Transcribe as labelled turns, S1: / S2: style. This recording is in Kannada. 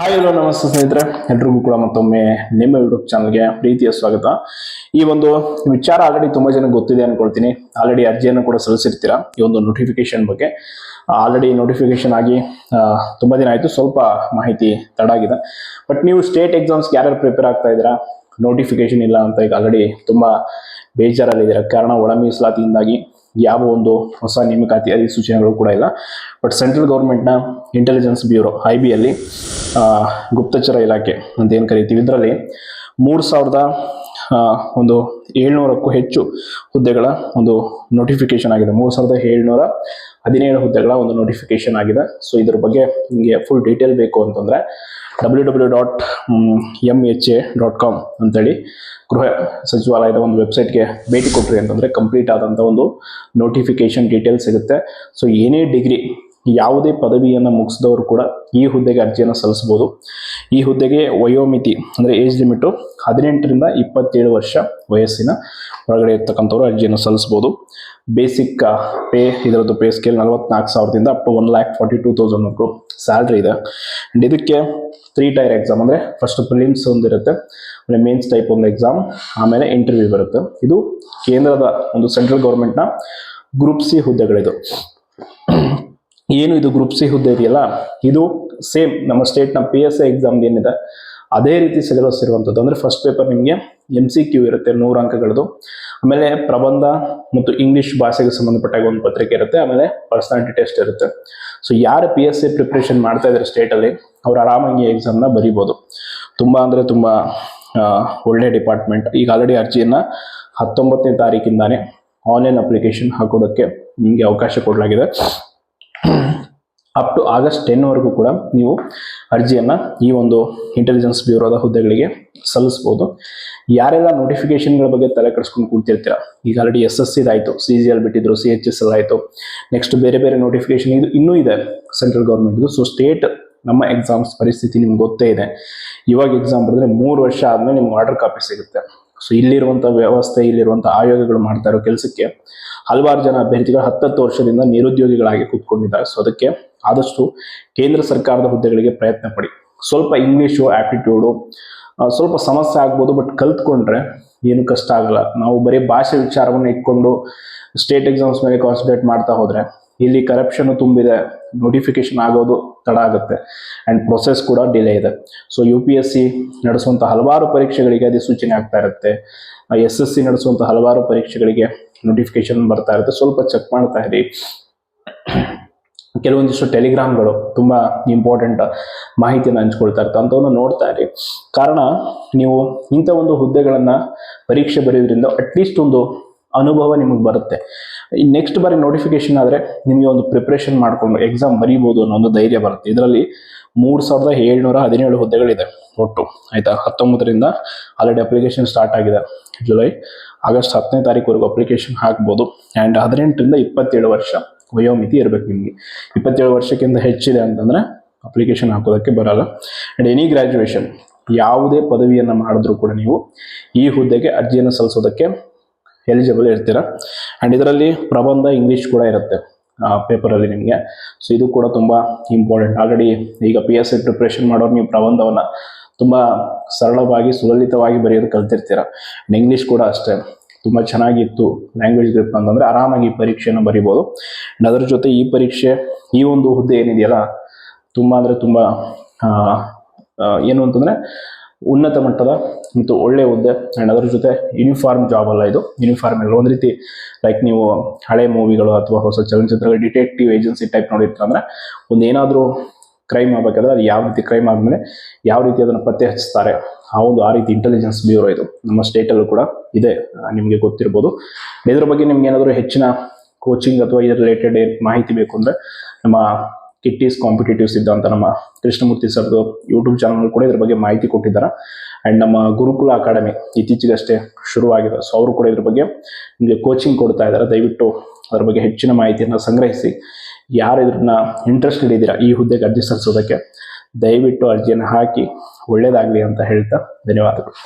S1: ಹಾಯ್ ಹಲೋ ನಮಸ್ತೆ ಸ್ನೇಹಿತರೆ. ಎಲ್ರಿಗೂ ಕೂಡ ಮತ್ತೊಮ್ಮೆ ನಿಮ್ಮ ಯೂಟ್ಯೂಬ್ ಚಾನಲ್ಗೆ ಪ್ರೀತಿಯ ಸ್ವಾಗತ. ಈ ಒಂದು ವಿಚಾರ ಆಲ್ರೆಡಿ ತುಂಬಾ ಜನ ಗೊತ್ತಿದೆ ಅನ್ಕೊಳ್ತೀನಿ. ಆಲ್ರೆಡಿ ಅರ್ಜಿಯನ್ನು ಕೂಡ ಸಲ್ಲಿಸಿರ್ತೀರಾ? ಈ ಒಂದು ನೋಟಿಫಿಕೇಶನ್ ಬಗ್ಗೆ. ಆಲ್ರೆಡಿ ನೋಟಿಫಿಕೇಶನ್ ಆಗಿ ತುಂಬ ದಿನ ಆಯಿತು. ಸ್ವಲ್ಪ ಮಾಹಿತಿ ತಡ ಆಗಿದೆ. ಬಟ್ ನೀವು ಸ್ಟೇಟ್ ಎಕ್ಸಾಮ್ಸ್ಗೆ ಯಾರ್ಯಾರು ಪ್ರಿಪೇರ್ ಆಗ್ತಾ ಇದ್ದೀರಾ? ನೋಟಿಫಿಕೇಶನ್ ಇಲ್ಲ ಅಂತ ಈಗ ಆಲ್ರೆಡಿ ತುಂಬ ಬೇಜಾರಲ್ಲಿದ್ದೀರಾ? ಕಾರಣ ಒಳ ಮೀಸಲಾತಿಯಿಂದಾಗಿ ಯಾವ ಒಂದು ಹೊಸ ನೇಮಕಾತಿ, ಅಧಿಸೂಚನೆಗಳು ಕೂಡ ಇಲ್ಲ. ಬಟ್ ಸೆಂಟ್ರಲ್ ಗೌರ್ಮೆಂಟ್ನ ಇಂಟೆಲಿಜೆನ್ಸ್ ಬ್ಯೂರೋ ಐ ಬಿ ಅಲ್ಲಿ ಗುಪ್ತಚರ ಇಲಾಖೆ ಅಂತ ಏನು ಕರಿತೀವಿ? ಇದರಲ್ಲಿ ಮೂರು ಸಾವಿರದ ಒಂದು ಏಳ್ನೂರಕ್ಕೂ ಹೆಚ್ಚು ಹುದ್ದೆಗಳ ಒಂದು ನೋಟಿಫಿಕೇಶನ್ ಆಗಿದೆ. ಮೂರು ಸಾವಿರದ ಏಳ್ನೂರ ಹದಿನೇಳು ಹುದ್ದೆಗಳ ಒಂದು ನೋಟಿಫಿಕೇಶನ್ ಆಗಿದೆ. ಸೊ ಇದ್ರ ಬಗ್ಗೆ ನಿಮಗೆ ಫುಲ್ ಡೀಟೇಲ್ ಬೇಕು ಅಂತಂದ್ರೆ W W dot M H A dot com ಅಂತೇಳಿ ಗೃಹ ಸಚಿವಾಲಯದ ಒಂದು ವೆಬ್ಸೈಟ್ಗೆ ಭೇಟಿ ಕೊಟ್ಟರಿ ಅಂತಂದ್ರೆ ಕಂಪ್ಲೀಟ್ ಆದಂಥ ಒಂದು ನೋಟಿಫಿಕೇಶನ್ ಡೀಟೇಲ್ ಸಿಗುತ್ತೆ. ಸೊ ಏನೇ ಡಿಗ್ರಿ ಯಾವುದೇ ಪದವಿಯನ್ನು ಮುಗಿಸಿದವರು ಕೂಡ ಈ ಹುದ್ದೆಗೆ ಅರ್ಜಿಯನ್ನು ಸಲ್ಲಿಸಬಹುದು ಈ ಹುದ್ದೆಗೆ ವಯೋಮಿತಿ ಅಂದರೆ ಏಜ್ ಲಿಮಿಟು ಹದಿನೆಂಟರಿಂದ ಇಪ್ಪತ್ತೇಳು ವರ್ಷ ವಯಸ್ಸಿನ ಒಳಗಡೆ ಇರ್ತಕ್ಕಂಥವ್ರು ಅರ್ಜಿಯನ್ನು ಸಲ್ಲಿಸಬಹುದು ಬೇಸಿಕ್ ಪೇ, ಇದರದ್ದು ಪೇ ಸ್ಕೇಲ್ ನಲವತ್ನಾಲ್ಕು ಸಾವಿರದಿಂದ up to one lakh forty two ತೌಸಂಡ್ವರೆಗೂ salary ಇದೆ. ಆ್ಯಂಡ್ ಇದಕ್ಕೆ ತ್ರೀ ಟೈರ್ ಎಕ್ಸಾಮ್ ಅಂದರೆ ಫಸ್ಟ್ ಪ್ರಿಲಿಮ್ಸ್ ಒಂದಿರುತ್ತೆ ಅಂದರೆ ಮೇನ್ಸ್ ಟೈಪ್ ಒಂದು ಎಕ್ಸಾಮ್ ಆಮೇಲೆ ಇಂಟರ್ವ್ಯೂ ಬರುತ್ತೆ. ಇದು ಕೇಂದ್ರದ ಒಂದು ಸೆಂಟ್ರಲ್ ಗೌರ್ಮೆಂಟ್ನ ಗ್ರೂಪ್ ಸಿ ಹುದ್ದೆಗಳಿದು. ಏನು ಇದು ಗ್ರೂಪ್ ಸಿ ಹುದ್ದೆ ಇದೆಯಲ್ಲ? ಇದು ಸೇಮ್ ನಮ್ಮ ಸ್ಟೇಟ್ನ ಪಿ ಎಸ್ ಐ ಎಕ್ಸಾಮ್ ಏನಿದೆ? ಅದೇ ರೀತಿ ಸಿಲೆಬಸ್ ಇರುವಂಥದ್ದು. ಅಂದರೆ ಫಸ್ಟ್ ಪೇಪರ್ ನಿಮಗೆ ಎಂ ಸಿ ಕ್ಯೂ ಇರುತ್ತೆ, ನೂರು ಅಂಕಗಳದು. ಆಮೇಲೆ ಪ್ರಬಂಧ ಮತ್ತು ಇಂಗ್ಲಿಷ್ ಭಾಷೆಗೆ ಸಂಬಂಧಪಟ್ಟ ಒಂದು ಪತ್ರಿಕೆ ಇರುತ್ತೆ. ಆಮೇಲೆ ಪರ್ಸನಾಲಿಟಿ ಟೆಸ್ಟ್ ಇರುತ್ತೆ. ಸೊ ಯಾರು ಪಿ ಎಸ್ ಸಿ ಪ್ರಿಪ್ರೇಷನ್ ಮಾಡ್ತಾ ಇದ್ದಾರೆ ಸ್ಟೇಟಲ್ಲಿ ಅವ್ರು ಆರಾಮಾಗಿ ಎಕ್ಸಾಮ್ನ ಬರೀಬೋದು. ತುಂಬ ಅಂದರೆ ತುಂಬ ಒಳ್ಳೆ ಡಿಪಾರ್ಟ್ಮೆಂಟ್ ಈಗ ಆಲ್ರೆಡಿ ಅರ್ಜಿಯನ್ನು ಹತ್ತೊಂಬತ್ತನೇ ತಾರೀಕಿಂದಾನೇ ಆನ್ಲೈನ್ ಅಪ್ಲಿಕೇಶನ್ ಹಾಕೋದಕ್ಕೆ ನಿಮಗೆ ಅವಕಾಶ ಕೊಡಲಾಗಿದೆ. ಅಪ್ ಟು ಆಗಸ್ಟ್ ಟೆನ್ವರೆಗೂ ಕೂಡ ನೀವು ಅರ್ಜಿಯನ್ನು ಈ ಒಂದು ಇಂಟೆಲಿಜೆನ್ಸ್ ಬ್ಯೂರೋದ ಹುದ್ದೆಗಳಿಗೆ ಸಲ್ಲಿಸ್ಬೋದು ಯಾರೆಲ್ಲ ನೋಟಿಫಿಕೇಶನ್ಗಳ ಬಗ್ಗೆ ತಲೆ ಕಡಿಸ್ಕೊಂಡು ಕೂತಿರ್ತೀರ? ಈಗ ಆಲ್ರೆಡಿ ಎಸ್ ಎಸ್ ಸಿದಾಯಿತು ಸಿ ಜಿ ಎಲ್ ಬಿಟ್ಟಿದ್ರು ಸಿ ಎಚ್ ಎಸ್ ಎಲ್ ಆಯಿತು. ನೆಕ್ಸ್ಟ್ ಬೇರೆ ಬೇರೆ ನೋಟಿಫಿಕೇಶನ್ ಇದು ಇನ್ನೂ ಇದೆ ಸೆಂಟ್ರಲ್ ಗೌರ್ಮೆಂಟ್ದು ಸೊ ಸ್ಟೇಟ್ ನಮ್ಮ ಎಕ್ಸಾಮ್ಸ್ ಪರಿಸ್ಥಿತಿ ನಿಮ್ಗೆ ಗೊತ್ತೇ ಇದೆ. ಇವಾಗ ಎಕ್ಸಾಮ್ ಬಂದರೆ ಮೂರು ವರ್ಷ ಆದಮೇಲೆ ನಿಮ್ಗೆ ಆರ್ಡರ್ ಕಾಪಿ ಸಿಗುತ್ತೆ. ಸೊ ಇಲ್ಲಿರುವಂಥ ವ್ಯವಸ್ಥೆ ಇಲ್ಲಿರುವಂಥ ಆಯೋಗಗಳು ಮಾಡ್ತಾ ಇರೋ ಕೆಲಸಕ್ಕೆ ಹಲವಾರು ಜನ ಅಭ್ಯರ್ಥಿಗಳು ಹತ್ತತ್ತು ವರ್ಷದಿಂದ ನಿರುದ್ಯೋಗಿಗಳಾಗಿ ಕೂತ್ಕೊಂಡಿದ್ದಾರೆ. ಸೊ ಅದಕ್ಕೆ ಆದಷ್ಟು ಕೇಂದ್ರ ಸರ್ಕಾರದ ಹುದ್ದೆಗಳಿಗೆ ಪ್ರಯತ್ನ ಪಡಿ. ಸ್ವಲ್ಪ ಇಂಗ್ಲೀಷು ಆಪ್ಟಿಟ್ಯೂಡು ಸ್ವಲ್ಪ ಸಮಸ್ಯೆ ಆಗ್ಬೋದು ಬಟ್ ಕಲ್ತ್ಕೊಂಡ್ರೆ ಏನು ಕಷ್ಟ ಆಗಲ್ಲ. ನಾವು ಬರೀ ಭಾಷೆ ವಿಚಾರವನ್ನು ಇಟ್ಕೊಂಡು ಸ್ಟೇಟ್ ಎಕ್ಸಾಮ್ಸ್ ಮೇಲೆ ಕಾನ್ಸಂಟ್ರೇಟ್ ಮಾಡ್ತಾ ಹೋದ್ರೆ ಇಲ್ಲಿ ಕರಪ್ಷನ್ ತುಂಬಿದೆ ನೋಟಿಫಿಕೇಶನ್ ಆಗೋದು ತಡ ಆಗುತ್ತೆ. ಆ್ಯಂಡ್ ಪ್ರೊಸೆಸ್ ಕೂಡ ಡಿಲೇ ಇದೆ. So U P S C ನಡೆಸುವಂಥ ಹಲವಾರು ಪರೀಕ್ಷೆಗಳಿಗೆ ಅಧಿಸೂಚನೆ ಆಗ್ತಾ ಇರುತ್ತೆ. ಎಸ್ ಎಸ್ ಸಿ ನಡೆಸುವಂಥ ಹಲವಾರು ಪರೀಕ್ಷೆಗಳಿಗೆ ನೋಟಿಫಿಕೇಶನ್ ಬರ್ತಾ ಇರುತ್ತೆ. ಸ್ವಲ್ಪ ಚೆಕ್ ಮಾಡ್ತಾ ಇರಿ. ಕೆಲವೊಂದಿಷ್ಟು ಟೆಲಿಗ್ರಾಮ್ಗಳು ತುಂಬ ಇಂಪಾರ್ಟೆಂಟ್ ಮಾಹಿತಿಯನ್ನು ಹಂಚ್ಕೊಳ್ತಾ ಇರ್ತಾರೆ ಅಂಥವನ್ನು ನೋಡ್ತಾ ಇರಿ. ಕಾರಣ, ನೀವು ಇಂಥ ಒಂದು ಹುದ್ದೆಗಳನ್ನು ಪರೀಕ್ಷೆ ಬರೆಯೋದ್ರಿಂದ ಅಟ್ಲೀಸ್ಟ್ ಒಂದು ಅನುಭವ ನಿಮಗೆ ಬರುತ್ತೆ. ನೆಕ್ಸ್ಟ್ ಬಾರಿ ನೋಟಿಫಿಕೇಶನ್ ಆದರೆ ನಿಮಗೆ ಒಂದು ಪ್ರಿಪ್ರೇಷನ್ ಮಾಡಿಕೊಂಡು ಎಕ್ಸಾಮ್ ಬರೀಬೋದು ಅನ್ನೋ ಒಂದು ಧೈರ್ಯ ಬರುತ್ತೆ. ಇದರಲ್ಲಿ ಮೂರು ಸಾವಿರದ ಏಳ್ನೂರ ಹದಿನೇಳು ಹುದ್ದೆಗಳಿದೆ ಒಟ್ಟು, ಆಯಿತಾ? ಹತ್ತೊಂಬತ್ತರಿಂದ ಆಲ್ರೆಡಿ ಅಪ್ಲಿಕೇಶನ್ ಸ್ಟಾರ್ಟ್ ಆಗಿದೆ. ಜುಲೈ ಆಗಸ್ಟ್ ಹತ್ತನೇ ತಾರೀಕುವರೆಗೂ ಅಪ್ಲಿಕೇಶನ್ ಹಾಕ್ಬೋದು. ಆ್ಯಂಡ್ ಹದಿನೆಂಟರಿಂದ ಇಪ್ಪತ್ತೇಳು ವರ್ಷ ವಯೋಮಿತಿ ಇರಬೇಕು ನಿಮಗೆ. ಇಪ್ಪತ್ತೇಳು ವರ್ಷಕ್ಕಿಂತ ಹೆಚ್ಚಿದೆ ಅಂತಂದರೆ ಅಪ್ಲಿಕೇಶನ್ ಹಾಕೋದಕ್ಕೆ ಬರಲ್ಲ. ಆ್ಯಂಡ್ ಎನಿ ಗ್ರ್ಯಾಜುಯೇಷನ್ ಯಾವುದೇ ಪದವಿಯನ್ನು ಮಾಡಿದ್ರೂ ಕೂಡ ನೀವು ಈ ಹುದ್ದೆಗೆ ಅರ್ಜಿಯನ್ನು ಸಲ್ಲಿಸೋದಕ್ಕೆ ಎಲಿಜಿಬಲ್ ಇರ್ತೀರ. ಆ್ಯಂಡ್ ಇದರಲ್ಲಿ ಪ್ರಬಂಧ ಇಂಗ್ಲೀಷ್ ಕೂಡ ಇರುತ್ತೆ ಪೇಪರಲ್ಲಿ ನಿಮಗೆ. ಸೊ ಇದು ಕೂಡ ತುಂಬ ಇಂಪಾರ್ಟೆಂಟ್ ಆಲ್ರೆಡಿ ಈಗ ಪಿ ಎಸ್ ಸಿ ಪ್ರಿಪ್ರೇಷನ್ ಮಾಡೋರು ನೀವು ಪ್ರಬಂಧವನ್ನು ತುಂಬ ಸರಳವಾಗಿ ಸುಲಲಿತವಾಗಿ ಬರೆಯೋದು ಕಲ್ತಿರ್ತೀರ. ಆ್ಯಂಡ್ ಇಂಗ್ಲೀಷ್ ಕೂಡ ಅಷ್ಟೇ. ತುಂಬ ಚೆನ್ನಾಗಿತ್ತು ಲ್ಯಾಂಗ್ವೇಜ್ ಗ್ರಿಪ್ ಅಂತಂದರೆ ಆರಾಮಾಗಿ ಈ ಪರೀಕ್ಷೆಯನ್ನು ಬರಿಬೋದು. ಆ್ಯಂಡ್ ಅದರ ಜೊತೆ ಈ ಪರೀಕ್ಷೆ ಈ ಒಂದು ಹುದ್ದೆ ಏನಿದೆಯಲ್ಲ ತುಂಬ ಅಂದರೆ ತುಂಬ ಆ, ಆ, ಏನು ಅಂತಂದರೆ ಉನ್ನತ ಮಟ್ಟದ ಮತ್ತು ಒಳ್ಳೆ ಹುದ್ದೆ ಆ್ಯಂಡ್ ಅದರ ಜೊತೆ ಯೂನಿಫಾರ್ಮ್ ಜಾಬ್ ಅಲ್ಲ ಇದು. ಯೂನಿಫಾರ್ಮ್ ಎಲ್ಲ ಒಂದು ರೀತಿ ಲೈಕ್ ನೀವು ಹಳೆ ಮೂವಿಗಳು ಅಥವಾ ಹೊಸ ಚಲನಚಿತ್ರಗಳು ಡಿಟೆಕ್ಟಿವ್ ಏಜೆನ್ಸಿ ಟೈಪ್ ನೋಡಿರ್ತಂದ್ರೆ ಒಂದು ಏನಾದರೂ ಕ್ರೈಮ್ ಆಗಬೇಕಾದ್ರೆ ಅದು ಯಾವ ರೀತಿ ಕ್ರೈಮ್ ಆದಮೇಲೆ ಯಾವ ರೀತಿ ಅದನ್ನು ಪತ್ತೆ ಹಚ್ಚುತ್ತಾರೆ ಆ ಒಂದು, ಆ ರೀತಿ ಇಂಟೆಲಿಜೆನ್ಸ್ ಬ್ಯೂರೋ ಇದು. ನಮ್ಮ ಸ್ಟೇಟಲ್ಲೂ ಕೂಡ ಇದೆ ನಿಮಗೆ ಗೊತ್ತಿರ್ಬೋದು. ಇದ್ರ ಬಗ್ಗೆ ನಿಮ್ಗೆ ಏನಾದರೂ ಹೆಚ್ಚಿನ ಕೋಚಿಂಗ್ ಅಥವಾ ಇದರ ರಿಲೇಟೆಡ್ ಮಾಹಿತಿ ಬೇಕು ಅಂದರೆ ನಮ್ಮ ಕಿಟ್ಟೀಸ್ ಕಾಂಪಿಟೇಟಿವ್ ಸಿದ್ಧಾಂತ ನಮ್ಮ ಕೃಷ್ಣಮೂರ್ತಿ ಸರ್ದು ಯೂಟ್ಯೂಬ್ ಚಾನಲ್ ಕೂಡ ಇದ್ರ ಬಗ್ಗೆ ಮಾಹಿತಿ ಕೊಟ್ಟಿದ್ದಾರೆ. ಆ್ಯಂಡ್ ನಮ್ಮ ಗುರುಕುಲ ಅಕಾಡೆಮಿ ಇತ್ತೀಚೆಗಷ್ಟೇ ಶುರುವಾಗಿದೆ. ಸೊ ಅವರು ಕೂಡ ಇದ್ರ ಬಗ್ಗೆ ನಿಮಗೆ ಕೋಚಿಂಗ್ ಕೊಡ್ತಾ ಇದ್ದಾರೆ. ದಯವಿಟ್ಟು ಅದ್ರ ಬಗ್ಗೆ ಹೆಚ್ಚಿನ ಮಾಹಿತಿಯನ್ನು ಸಂಗ್ರಹಿಸಿ. ಯಾರು ಇದ್ರನ್ನ ಇಂಟ್ರೆಸ್ಟ್ ಇದ್ದೀರಾ ಈ ಹುದ್ದೆಗೆ ಅರ್ಜಿ ಸಲ್ಲಿಸೋದಕ್ಕೆ, ದಯವಿಟ್ಟು ಅರ್ಜಿಯನ್ನು ಹಾಕಿ ಒಳ್ಳೇದಾಗಲಿ ಅಂತ ಹೇಳ್ತಾ ಧನ್ಯವಾದಗಳು.